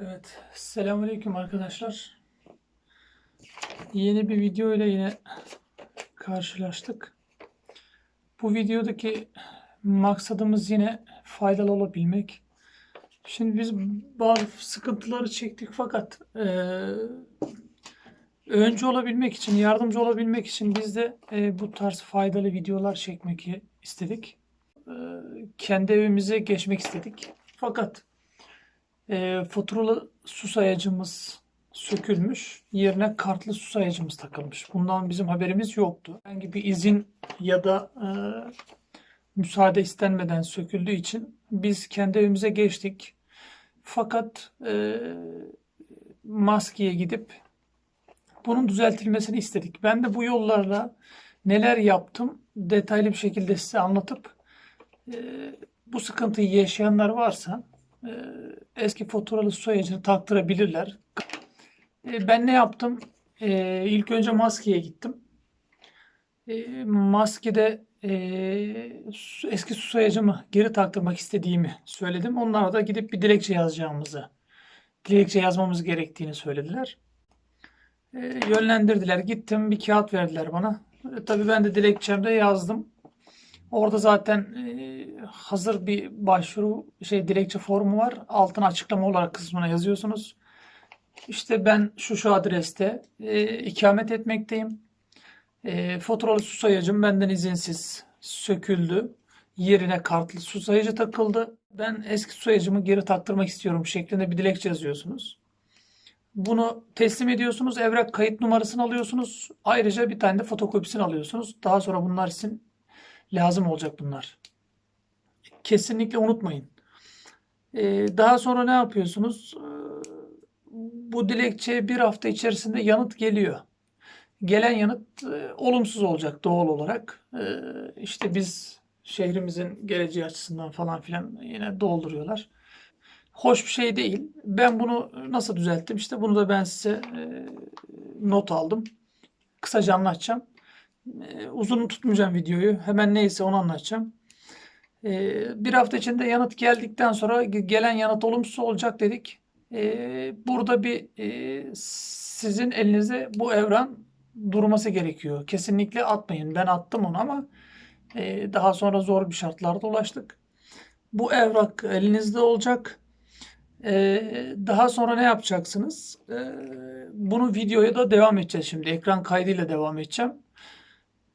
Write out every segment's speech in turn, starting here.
Evet, selamünaleyküm arkadaşlar. Yeni bir video ile yine karşılaştık. Bu videodaki maksadımız yine faydalı olabilmek. Şimdi biz bazı sıkıntıları çektik fakat eee öncü olabilmek için, yardımcı olabilmek için biz de eee, bu tarz faydalı videolar çekmek istedik. Eee, kendi evimize geçmek istedik. Fakat e, faturalı su sayacımız sökülmüş. Yerine kartlı su sayacımız takılmış. Bundan bizim haberimiz yoktu. Herhangi bir izin ya da e, müsaade istenmeden söküldüğü için biz kendi evimize geçtik. Fakat e, maskeye gidip bunun düzeltilmesini istedik. Ben de bu yollarla neler yaptım detaylı bir şekilde size anlatıp e, bu sıkıntıyı yaşayanlar varsa e, eski faturalı soyacını taktırabilirler. E, ben ne yaptım? E, ilk önce maskeye gittim. E, maskede e, eski su sayacımı geri taktırmak istediğimi söyledim. Onlara da gidip bir dilekçe yazacağımızı, dilekçe yazmamız gerektiğini söylediler. E, yönlendirdiler. Gittim bir kağıt verdiler bana. Tabii ben de dilekçemde yazdım. Orada zaten e, hazır bir başvuru şey dilekçe formu var. Altına açıklama olarak kısmına yazıyorsunuz. İşte ben şu şu adreste e, ikamet etmekteyim. E, faturalı su sayacım benden izinsiz söküldü. Yerine kartlı su sayıcı takıldı. Ben eski su sayacımı geri taktırmak istiyorum şeklinde bir dilekçe yazıyorsunuz. Bunu teslim ediyorsunuz. Evrak kayıt numarasını alıyorsunuz. Ayrıca bir tane de fotokopisini alıyorsunuz. Daha sonra bunlar sizin lazım olacak bunlar. Kesinlikle unutmayın. Ee, daha sonra ne yapıyorsunuz? Ee, bu dilekçeye bir hafta içerisinde yanıt geliyor. Gelen yanıt e, olumsuz olacak doğal olarak. Ee, işte biz şehrimizin geleceği açısından falan filan yine dolduruyorlar. Hoş bir şey değil. Ben bunu nasıl düzelttim? İşte bunu da ben size e, not aldım. Kısaca anlatacağım. Ee, uzun tutmayacağım videoyu. Hemen neyse onu anlatacağım. Ee, bir hafta içinde yanıt geldikten sonra ge- gelen yanıt olumsuz olacak dedik. Ee, burada bir e, sizin elinizde bu evran durması gerekiyor. Kesinlikle atmayın. Ben attım onu ama e, daha sonra zor bir şartlarda ulaştık. Bu evrak elinizde olacak. Daha sonra ne yapacaksınız? Bunu videoya da devam edeceğiz şimdi. Ekran kaydıyla devam edeceğim.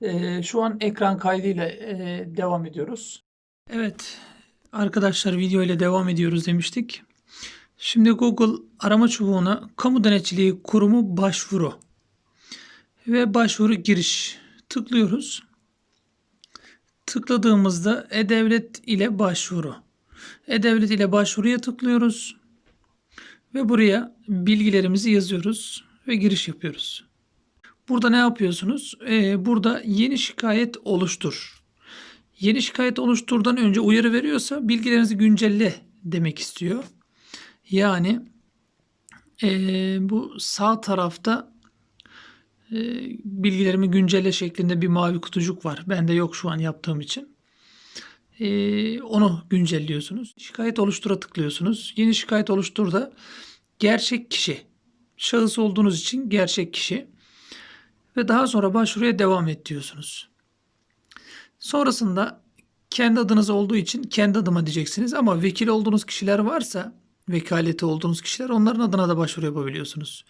Ee, şu an ekran kaydıyla e, devam ediyoruz. Evet arkadaşlar video ile devam ediyoruz demiştik. Şimdi Google arama çubuğuna Kamu Denetçiliği Kurumu başvuru ve başvuru giriş tıklıyoruz. Tıkladığımızda E-Devlet ile başvuru. E-Devlet ile başvuruya tıklıyoruz ve buraya bilgilerimizi yazıyoruz ve giriş yapıyoruz. Burada ne yapıyorsunuz? Ee, burada yeni şikayet oluştur. Yeni şikayet oluşturdan önce uyarı veriyorsa bilgilerinizi güncelle demek istiyor. Yani ee, bu sağ tarafta ee, bilgilerimi güncelle şeklinde bir mavi kutucuk var. Bende yok şu an yaptığım için. Ee, onu güncelliyorsunuz. Şikayet oluştura tıklıyorsunuz. Yeni şikayet oluşturda gerçek kişi. Şahıs olduğunuz için gerçek kişi. Ve daha sonra başvuruya devam et diyorsunuz. Sonrasında kendi adınız olduğu için kendi adıma diyeceksiniz ama vekil olduğunuz kişiler varsa vekaleti olduğunuz kişiler onların adına da başvuru yapabiliyorsunuz.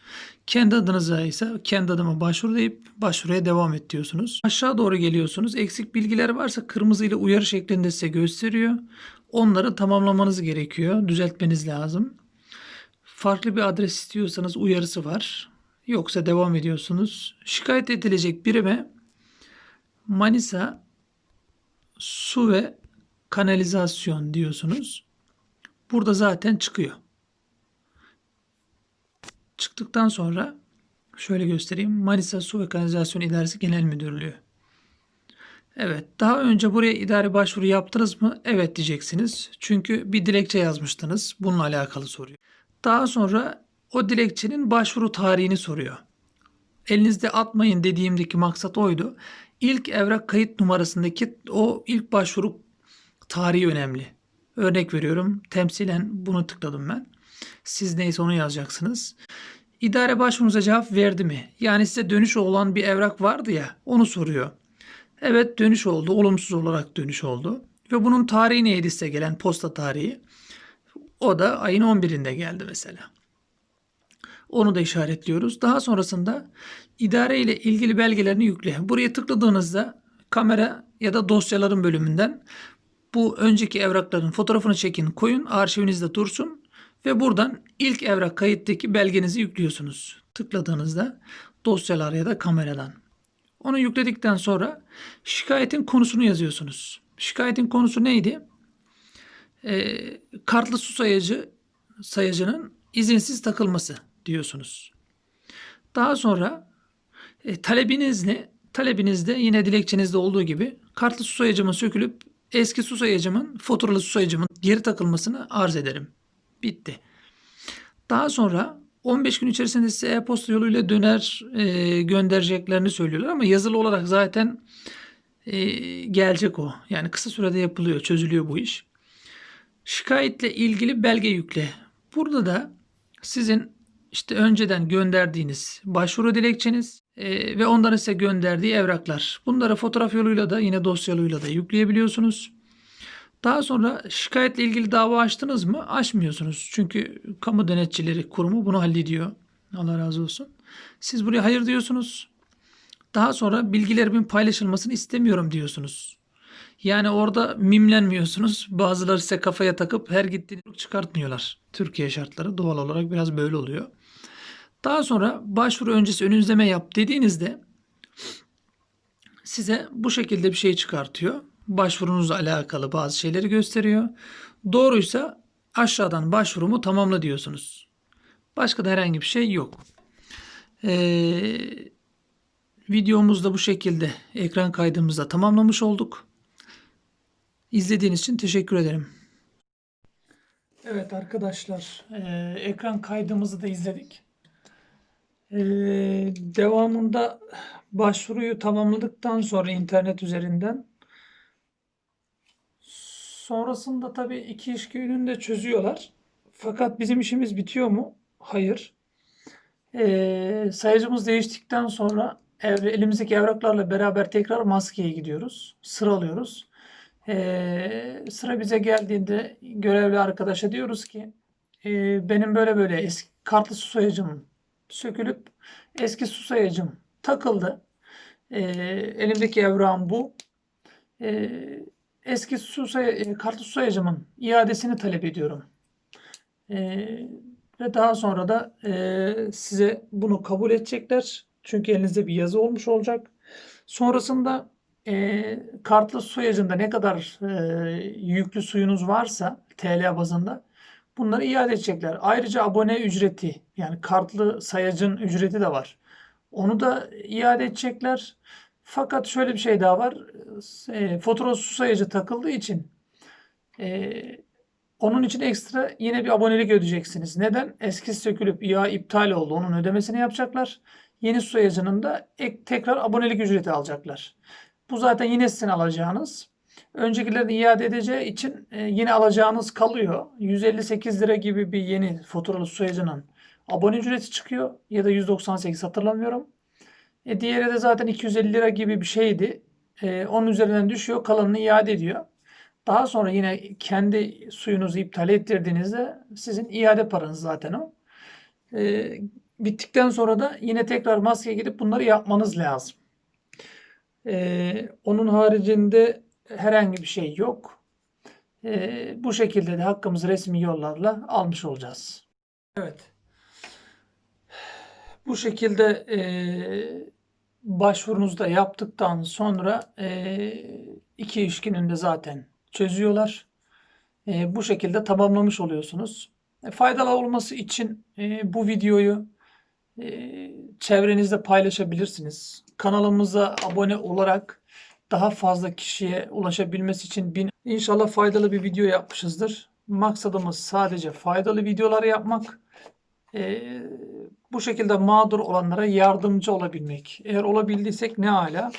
Kendi adınıza ise kendi adıma başvuru deyip başvuruya devam et diyorsunuz. Aşağı doğru geliyorsunuz. Eksik bilgiler varsa kırmızı ile uyarı şeklinde size gösteriyor. Onları tamamlamanız gerekiyor. Düzeltmeniz lazım. Farklı bir adres istiyorsanız uyarısı var. Yoksa devam ediyorsunuz. Şikayet edilecek birime Manisa su ve kanalizasyon diyorsunuz. Burada zaten çıkıyor. Çıktıktan sonra şöyle göstereyim. Manisa Su ve Kanalizasyon İdaresi Genel Müdürlüğü. Evet, daha önce buraya idari başvuru yaptınız mı? Evet diyeceksiniz. Çünkü bir dilekçe yazmıştınız. Bununla alakalı soruyor. Daha sonra o dilekçenin başvuru tarihini soruyor. Elinizde atmayın dediğimdeki maksat oydu. İlk evrak kayıt numarasındaki o ilk başvuru tarihi önemli. Örnek veriyorum. Temsilen bunu tıkladım ben. Siz neyse onu yazacaksınız. İdare başvurunuza cevap verdi mi? Yani size dönüş olan bir evrak vardı ya onu soruyor. Evet dönüş oldu. Olumsuz olarak dönüş oldu. Ve bunun tarihi neydi size gelen posta tarihi? O da ayın 11'inde geldi mesela. Onu da işaretliyoruz. Daha sonrasında idare ile ilgili belgelerini yükle. Buraya tıkladığınızda kamera ya da dosyaların bölümünden bu önceki evrakların fotoğrafını çekin, koyun, arşivinizde dursun ve buradan ilk evrak kayıttaki belgenizi yüklüyorsunuz. Tıkladığınızda dosyalar ya da kameradan. Onu yükledikten sonra şikayetin konusunu yazıyorsunuz. Şikayetin konusu neydi? Ee, kartlı su sayacı sayacının izinsiz takılması diyorsunuz. Daha sonra e, talebiniz ne? Talebinizde yine dilekçenizde olduğu gibi kartlı su sayacımın sökülüp eski su sayacımın faturalı su sayacımın geri takılmasını arz ederim. Bitti. Daha sonra 15 gün içerisinde size e-posta yoluyla döner e, göndereceklerini söylüyorlar ama yazılı olarak zaten e, gelecek o. Yani kısa sürede yapılıyor, çözülüyor bu iş. Şikayetle ilgili belge yükle. Burada da sizin işte önceden gönderdiğiniz başvuru dilekçeniz e, ve onların size gönderdiği evraklar. Bunları fotoğraf yoluyla da yine dosya yoluyla da yükleyebiliyorsunuz. Daha sonra şikayetle ilgili dava açtınız mı? Açmıyorsunuz. Çünkü kamu denetçileri kurumu bunu hallediyor. Allah razı olsun. Siz buraya hayır diyorsunuz. Daha sonra bilgilerimin paylaşılmasını istemiyorum diyorsunuz. Yani orada mimlenmiyorsunuz. Bazıları size kafaya takıp her gittiğini çıkartmıyorlar. Türkiye şartları doğal olarak biraz böyle oluyor. Daha sonra başvuru öncesi ön yap dediğinizde size bu şekilde bir şey çıkartıyor. Başvurunuzla alakalı bazı şeyleri gösteriyor. Doğruysa aşağıdan başvurumu tamamla diyorsunuz. Başka da herhangi bir şey yok. Ee, videomuzda bu şekilde ekran kaydımızda tamamlamış olduk. İzlediğiniz için teşekkür ederim. Evet arkadaşlar, e, ekran kaydımızı da izledik. E, devamında başvuruyu tamamladıktan sonra internet üzerinden sonrasında tabii iki iş gününde çözüyorlar. Fakat bizim işimiz bitiyor mu? Hayır. E, sayacımız değiştikten sonra ev, elimizdeki evraklarla beraber tekrar maskeye gidiyoruz. Sıralıyoruz. Ee, sıra bize geldiğinde görevli arkadaşa diyoruz ki e, benim böyle böyle eski kartlı su sayacım sökülüp eski su sayacım takıldı. Ee, elimdeki evrağım bu. Ee, eski su say e, kartlı su sayacımın iadesini talep ediyorum. Ee, ve daha sonra da e, size bunu kabul edecekler. Çünkü elinizde bir yazı olmuş olacak. Sonrasında e, kartlı soyacında ne kadar e, yüklü suyunuz varsa TL bazında bunları iade edecekler. Ayrıca abone ücreti yani kartlı sayacın ücreti de var. Onu da iade edecekler. Fakat şöyle bir şey daha var. E, fatura su sayacı takıldığı için e, onun için ekstra yine bir abonelik ödeyeceksiniz. Neden? Eski sökülüp ya iptal oldu. Onun ödemesini yapacaklar. Yeni su sayacının da ek, tekrar abonelik ücreti alacaklar. Bu zaten yine sizin alacağınız. Öncekilerini iade edeceği için e, yine alacağınız kalıyor. 158 lira gibi bir yeni faturalı suyacının abone ücreti çıkıyor. Ya da 198 hatırlamıyorum. E, diğeri de zaten 250 lira gibi bir şeydi. E, onun üzerinden düşüyor. Kalanını iade ediyor. Daha sonra yine kendi suyunuzu iptal ettirdiğinizde sizin iade paranız zaten o. E, bittikten sonra da yine tekrar maskeye gidip bunları yapmanız lazım. Ee, onun haricinde herhangi bir şey yok. Ee, bu şekilde de hakkımızı resmi yollarla almış olacağız. Evet. Bu şekilde e, başvurunuzu da yaptıktan sonra e, iki iş gününde zaten çözüyorlar. E, bu şekilde tamamlamış oluyorsunuz. E, faydalı olması için e, bu videoyu çevrenizde paylaşabilirsiniz. Kanalımıza abone olarak daha fazla kişiye ulaşabilmesi için bin inşallah faydalı bir video yapmışızdır. Maksadımız sadece faydalı videolar yapmak. Ee, bu şekilde mağdur olanlara yardımcı olabilmek. Eğer olabildiysek ne hala.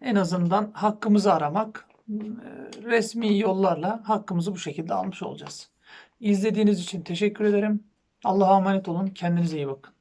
En azından hakkımızı aramak. Resmi yollarla hakkımızı bu şekilde almış olacağız. İzlediğiniz için teşekkür ederim. Allah'a emanet olun. Kendinize iyi bakın.